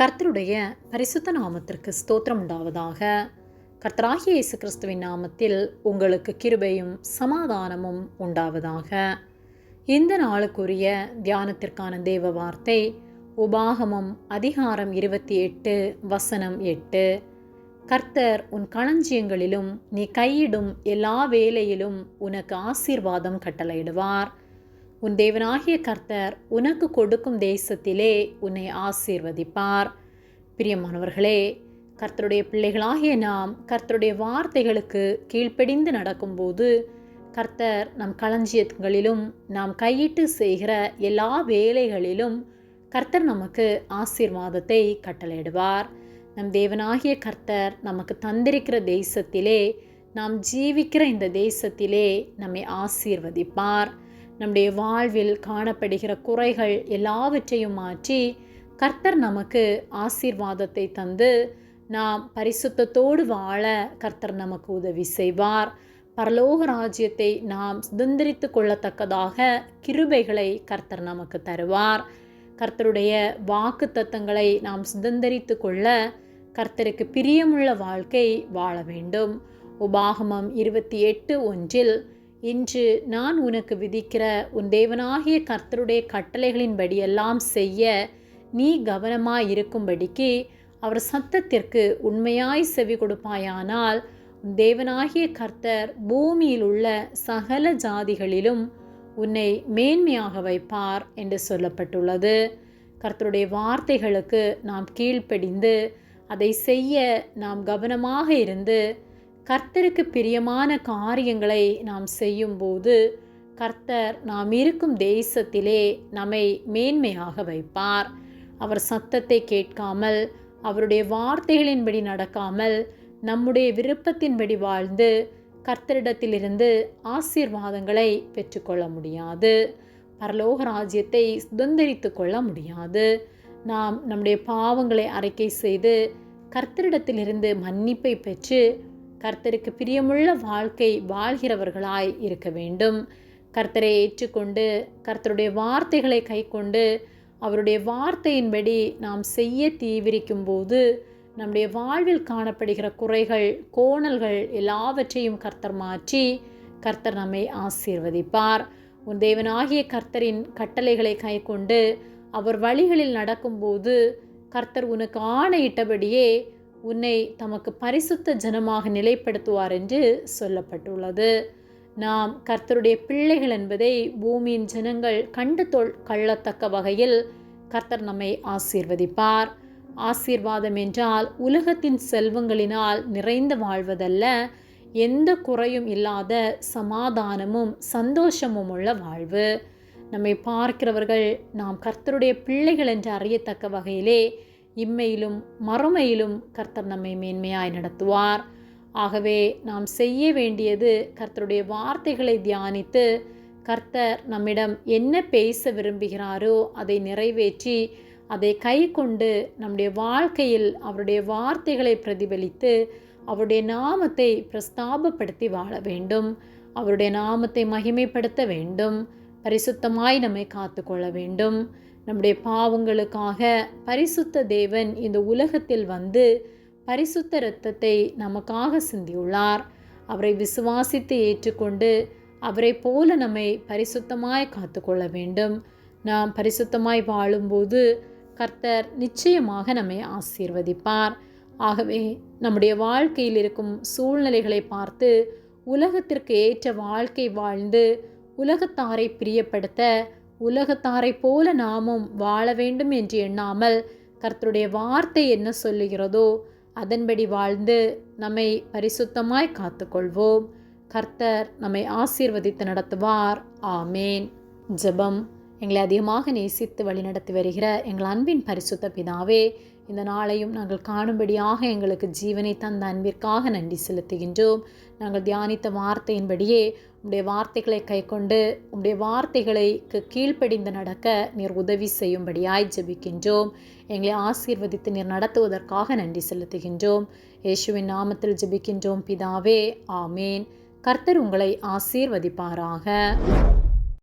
கர்த்தருடைய பரிசுத்த நாமத்திற்கு ஸ்தோத்திரம் உண்டாவதாக. கர்த்தராகிய இயேசு கிறிஸ்துவின் நாமத்தில் உங்களுக்கு கிருபையும் சமாதானமும் உண்டாவதாக. இந்த நாளுக்குரிய தியானத்திற்கான தேவ வார்த்தை உபாகமம் அதிகாரம் இருபத்தி எட்டு வசனம் எட்டு. கர்த்தர் உன் களஞ்சியங்களிலும் நீ கையிடும் எல்லா வேலையிலும் உனக்கு ஆசீர்வாதம் கட்டளையிடுவார். உன் தேவனாகிய கர்த்தர் உனக்கு கொடுக்கும் தேசத்திலே உன்னை ஆசீர்வதிப்பார். பிரியமானவர்களே கர்த்தருடைய பிள்ளைகளாகிய நாம் கர்த்தருடைய வார்த்தைகளுக்கு கீழ்ப்படிந்து நடக்கும்போது கர்த்தர் நம் களஞ்சியங்களிலும் நாம் கையிட்டு செய்கிற எல்லா வேலைகளிலும் கர்த்தர் நமக்கு ஆசீர்வாதத்தை கட்டளையிடுவார். நம் தேவனாகிய கர்த்தர் நமக்கு தந்திருக்கிற தேசத்திலே நாம் ஜீவிக்கிற இந்த தேசத்திலே நம்மை ஆசீர்வதிப்பார். நம்முடைய வாழ்வில் காணப்படுகிற குறைகள் எல்லாவற்றையும் மாற்றி கர்த்தர் நமக்கு ஆசீர்வாதத்தை தந்து நாம் பரிசுத்தத்தோடு வாழ கர்த்தர் நமக்கு உதவி செய்வார். பரலோக ராஜ்யத்தை நாம் சுதந்திரித்து கொள்ளத்தக்கதாக கிருபைகளை கர்த்தர் நமக்கு தருவார். கர்த்தருடைய வாக்கு தத்தங்களை நாம் சுதந்திரித்து கொள்ள கர்த்தருக்கு பிரியமுள்ள வாழ்க்கை வாழ வேண்டும். உபாகமம் இருபத்தி எட்டு ஒன்றில் இன்று நான் உனக்கு விதிக்கிற உன் தேவனாகிய கர்த்தருடைய கட்டளைகளின்படியெல்லாம் செய்ய நீ கவனமாக இருக்கும்படிக்கு அவர் சத்தத்திற்கு உண்மையாய் செவி கொடுப்பாயானால் உன் தேவனாகிய கர்த்தர் பூமியில் உள்ள சகல ஜாதிகளிலும் உன்னை மேன்மையாக வைப்பார் என்று சொல்லப்பட்டுள்ளது. கர்த்தருடைய வார்த்தைகளுக்கு நாம் கீழ்ப்படிந்து அதை செய்ய நாம் கவனமாக இருந்து கர்த்தருக்கு பிரியமான காரியங்களை நாம் செய்யும்போது கர்த்தர் நாம் இருக்கும் தேசத்திலே நம்மை மேன்மையாக வைப்பார். அவர் சத்தத்தை கேட்காமல் அவருடைய வார்த்தைகளின்படி நடக்காமல் நம்முடைய விருப்பத்தின்படி வாழ்ந்து கர்த்தரிடத்திலிருந்து ஆசீர்வாதங்களை பெற்றுக்கொள்ள முடியாது. பரலோக ராஜ்யத்தை சுதந்திரித்து கொள்ள முடியாது. நாம் நம்முடைய பாவங்களை அறிக்கை செய்து கர்த்தரிடத்திலிருந்து மன்னிப்பை பெற்று கர்த்தருக்கு பிரியமுள்ள வாழ்க்கை வாழ்கிறவர்களாய் இருக்க வேண்டும். கர்த்தரை ஏற்றுக்கொண்டு கர்த்தருடைய வார்த்தைகளை கைக்கொண்டு அவருடைய வார்த்தையின்படி நாம் செய்ய தீவிரிக்கும் போது நம்முடைய வாழ்வில் காணப்படுகிற குறைகள் கோணல்கள் எல்லாவற்றையும் கர்த்தர் மாற்றி கர்த்தர் நம்மை ஆசீர்வதிப்பார். உன் தேவனாகிய கர்த்தரின் கட்டளைகளை கைக்கொண்டு அவர் வழிகளில் நடக்கும்போது கர்த்தர் உனக்கு ஆணையிட்டபடியே உன்னை தமக்கு பரிசுத்த ஜனமாக நிலைப்படுத்துவார் என்று சொல்லப்பட்டுள்ளது. நாம் கர்த்தருடைய பிள்ளைகள் என்பதை பூமியின் ஜனங்கள் கண்டு தொல் கள்ளத்தக்க வகையில் கர்த்தர் நம்மை ஆசீர்வதிப்பார். ஆசீர்வாதம் என்றால் உலகத்தின் செல்வங்களினால் நிறைந்து வாழ்வதல்ல எந்த குறையும் இல்லாத சமாதானமும் சந்தோஷமும் உள்ள வாழ்வு. நம்மை பார்க்கிறவர்கள் நாம் கர்த்தருடைய பிள்ளைகள் என்று அறியத்தக்க வகையிலே இம்மையிலும் மறுமையிலும் கர்த்தர் நம்மை மேன்மையாய் நடத்துவார். ஆகவே நாம் செய்ய வேண்டியது கர்த்தருடைய வார்த்தைகளை தியானித்து கர்த்தர் நம்மிடம் என்ன பேச விரும்புகிறாரோ அதை நிறைவேற்றி அதை கை கொண்டு நம்முடைய வாழ்க்கையில் அவருடைய வார்த்தைகளை பிரதிபலித்து அவருடைய நாமத்தை பிரஸ்தாபப்படுத்தி வாழ வேண்டும். அவருடைய நாமத்தை மகிமைப்படுத்த வேண்டும். பரிசுத்தமாய் நம்மை காத்து கொள்ள வேண்டும். நம்முடைய பாவங்களுக்காக பரிசுத்த தேவன் இந்த உலகத்தில் வந்து பரிசுத்த இரத்தத்தை நமக்காக சிந்தியுள்ளார். அவரை விசுவாசித்து ஏற்றுக்கொண்டு அவரை போல நம்மை பரிசுத்தமாய் காத்துக்கொள்ள வேண்டும். நாம் பரிசுத்தமாய் வாழும்போது கர்த்தர் நிச்சயமாக நம்மை ஆசீர்வதிப்பார். ஆகவே நம்முடைய வாழ்க்கையில் இருக்கும் சூழ்நிலைகளை பார்த்து உலகத்திற்கு ஏற்ற வாழ்க்கை வாழ்ந்து உலகத்தாரை பிரியப்படுத்த உலகத்தாரை போல நாமும் வாழ வேண்டும் என்று எண்ணாமல் கர்த்தருடைய வார்த்தை என்ன சொல்லுகிறதோ அதன்படி வாழ்ந்து நம்மை பரிசுத்தமாய் காத்துக்கொள்வோம். கர்த்தர் நம்மை ஆசீர்வதித்து நடத்துவார். ஆமேன். ஜெபம் எங்களை அதிகமாக நேசித்து வழிநடத்தி வருகிற எங்கள் அன்பின் பரிசுத்த பிதாவே இந்த நாளையும் நாங்கள் காணும்படியாக எங்களுக்கு ஜீவனை தந்த அன்பிற்காக நன்றி செலுத்துகின்றோம். நாங்கள் தியானித்த வார்த்தையின்படியே உடைய வார்த்தைகளை கைக்கொண்டு உடைய வார்த்தைகளுக்கு கீழ்ப்படிந்து நடக்க நீர் உதவி செய்யும்படியாய் ஜெபிக்கின்றோம். எங்களை ஆசீர்வதித்து நீர் நடத்துவதற்காக நன்றி செலுத்துகின்றோம். இயேசுவின் நாமத்தில் ஜெபிக்கின்றோம் பிதாவே ஆமேன். கர்த்தர் உங்களை ஆசீர்வதிப்பாராக.